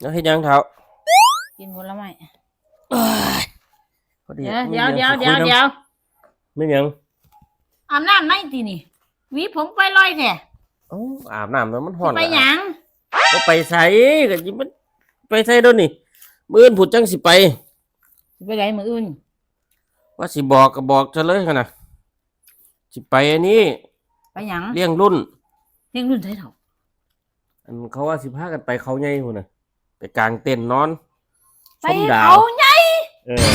แล้วเฮ็ดหยังเท้ากินผลไม้พอดีเดี๋ยวเดี๋ยวเดี๋ยวเดี๋ยวเดี๋ยวไม่หยังอาบน้ำไหนตีนี่หวีผมไปลอยแท้เอ้าอาบน้ำแล้วมันฮ้อนไปหยังบ่ไปไสก็สิมันไปไสโดนนี่มื้ออื่นพูดจังสิไปสิไปไหนมืออื่นว่าสิบอกก็บอกซะเลยคั่นน่ะสิไปอันนี้ไปหยังเลี้ยงรุ่นเลี้ยงรุ่นไทยเถ่าอันเขาว่าสิพากันไปเขาใหญ่พุ่นน่ะ ไปกลางเต็นท์นอนไปชมดาวเขาไงเออ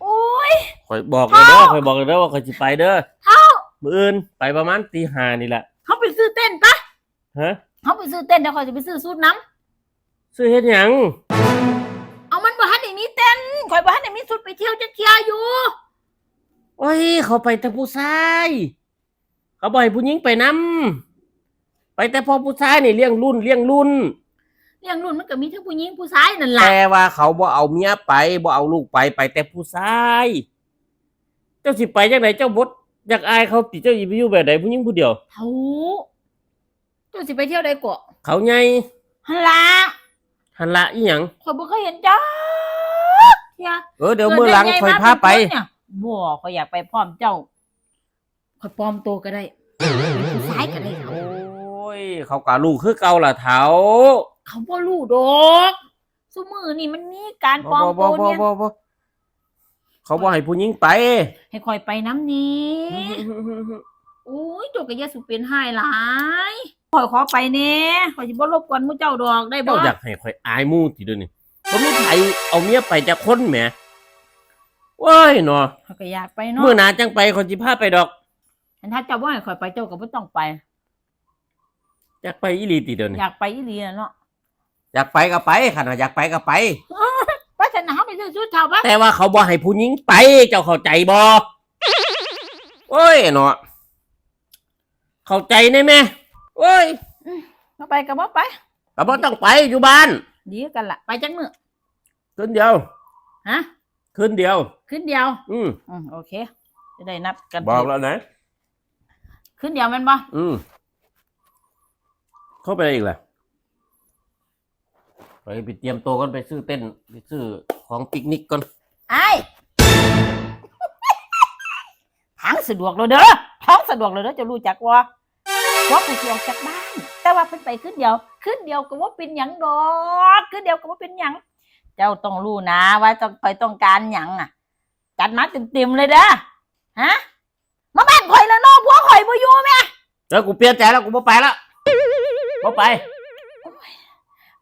โอ้ยข่อยบอกเลยเด้อข่อยบอกเลยเด้อว่าข่อยสิไปเด้อเท่า มื้ออื่นไปประมาณตีห้านี่แหละเขาไปซื้อเต้นปะฮะเขาไปซื้อเต้นเดี๋ยวเขาจะไปซื้อสูตรน้ซื้อเฮ็ดหยังำเอามันบ่ฮันได้มีเต้นข่อยบ่ฮันได้มีสูตรไปเที่ยวจะเที่ยวอยู่โอ้ยเขาไปแต่ผู้ชายเขาบ่ให้ผู้หญิงไปนํไปแต่พอผู้ชายนี่เลี้ยงรุ่นเลี้ยงรุ่น เลี้ยงรุ่นมันก็มีทั้งผู้หญิงผู้ชายนั่นแหละแต่ว่าเขาบ่เอาเมียไปบ่เอาลูกไปไปแต่ผู้ชาย เจ้าสิไปจังไดเจ้าบดอยากอายเขาติเจ้าสิไปอยู่แบบใดผู้หญิงผู้เดียวเท่าเจ้าสิไปเที่ยวใดก่อเขาใหญ่ฮันละหันละอีหยังข่อยบ่เคยเห็นจ้าเที่ยเออเดี๋ยวมื้อหลังค่อยพาไปเนี่ยบ่ข่อยอยากไปพร้อมเจ้าข่อยปลอมตัวก็ได้เป็นผู้ชายก็ได้เท่าโอ้ย เขากะลูกคือเก่าล่ะเฒ่า เขาบ่รู้ดอกซุมือนี่มันมีการปลบ่อมบ่ตัวบ่เนี่ยบ่บ่เขาบ่ให้ผู้หญิงไป ให้ข่อยไปน้ำนี้โอ้ยตัวก็อย่าสุเป็นหายหลายข่อยขอไปแน่ข่อยสิบ่รบกวนหมู่เจ้าดอกได้บ่เจ้าอยากให้ข่อยอายหมู่ติเด้อนี่บ่มีไผเอาเมียไปจากคนแหมโอ้ยเนาะข่อยก็อยากไปเนาะมื้อหน้าจังไปข่อยสิพาไปดอกอันถ้าเจ้าบ่ให้ข่อยไปเจ้าก็บ่ต้องไป อยากไปอีหลีติเด้อนี่อยากไปอีหลีน่ะเนาะ อยากไปก็ไปคันว่าอยากไปก็ไป ไปฉันน่ะเฮาไปซื้อชุดเฒ่าปะแต่ว่าเขาบ่ให้ผู้หญิงไป เจ้าเข้าใจบ่โอ้ยเนาะเข้าใจแน่แม่โอ้ยบ่ไปก็บ่ไปก็บ่ต้องไปอยู่บ้านดีกันล่ะไปจังมื้อคืนเดียวฮะคืนเดียวคืนเดียว อืมอืมโอเค จะได้นัดกันบอกแล้วนะคืนเดียวแม่นบ่อืมเข้าไปอะไรอีกล่ะ ไปไปเตรียมตัวกันไปซื้อเต้นไปซื้อของปิกนิกก่อนไอ้ทางสะดวกเลยเด้อท้องสะดวกเลยเด้อจะรู้จักว่าว่ากูสิออกจากบ้าน แต่ว่าเพิ่นไปคืนเดียวคืนเดียวก็ว่าเป็นหยังดอกคืนเดียวก็ว่าเป็นหยัง เจ้าต้องรู้นะว่าต้องคอยต้องการหยังอะ จัดมาเต็มๆเลยเด้อฮะมาบ้านข่อยแล้วเนาะพวกข่อยบ่อยู่แม่แล้วกูเปลี่ยนใจแล้วกูไม่ไปแล้วไม่ไปไ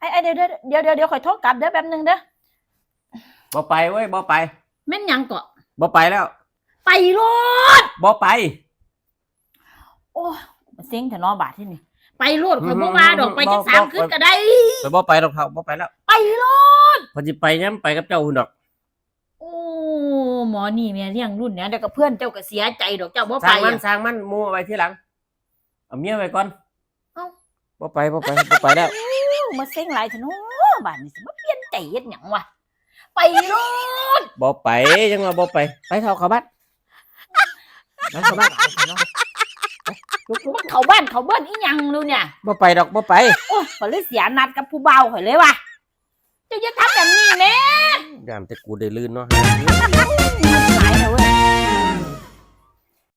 อ้ไอ้เดี๋ยวเดี๋ยวเดี๋ยวเดี๋ยวเดี๋ยวข่อยโทรกลับเด้อแป๊บหนึงเด้อบ่ไปเว้ยบ่ไปแม่นหยังเกาะบ่ไปแล้ว ไปโลดบ่ไป โอ้ยมาเซ็งเถอะเนาะบาทที่นี่ ไปโลดข่อยบ่มาดอกไปจังสามคืนก็ได้ ไปบ่ไปดอกเท่าบ่ไปแล้ว ไปโลดพอจิไปย้ำไปกับเจ้าหุ่นดอก โอ้หมอนี่แม่เลี้ยงรุ่นเนี่ยเดี๋ยวกับเพื่อนเจ้าก็เสียใจดอกเจ้าบ่สไปร้างมันอะสร้างมันมูเอาไว้ที่หลัง เอาเมียไว้ก่อนเอ้าบ่ไปบ่ไปบ่ไปแล้ว มาเซ็งหลายเถอะเนาะบาทนี่สิมาเปลี่ยนใจเฮ็ดหยังวะไปโลดบ่ไปยังว่าบ่ไป ไปเท่าเขาบ้านไปเข้าบ้านมันเข้าบ้านเข้าเบิ้นอีหยังดูเนี่ยบ่ไปดอกบ่ไปโอ้ยข่อยเลยเสียนัดกับผู้เบาวข่อยเลยว่ะเจ้าจะทำแบบนี้แม่ยามแต่กูได้ลื่นเนาะมันหลายนะเว้ย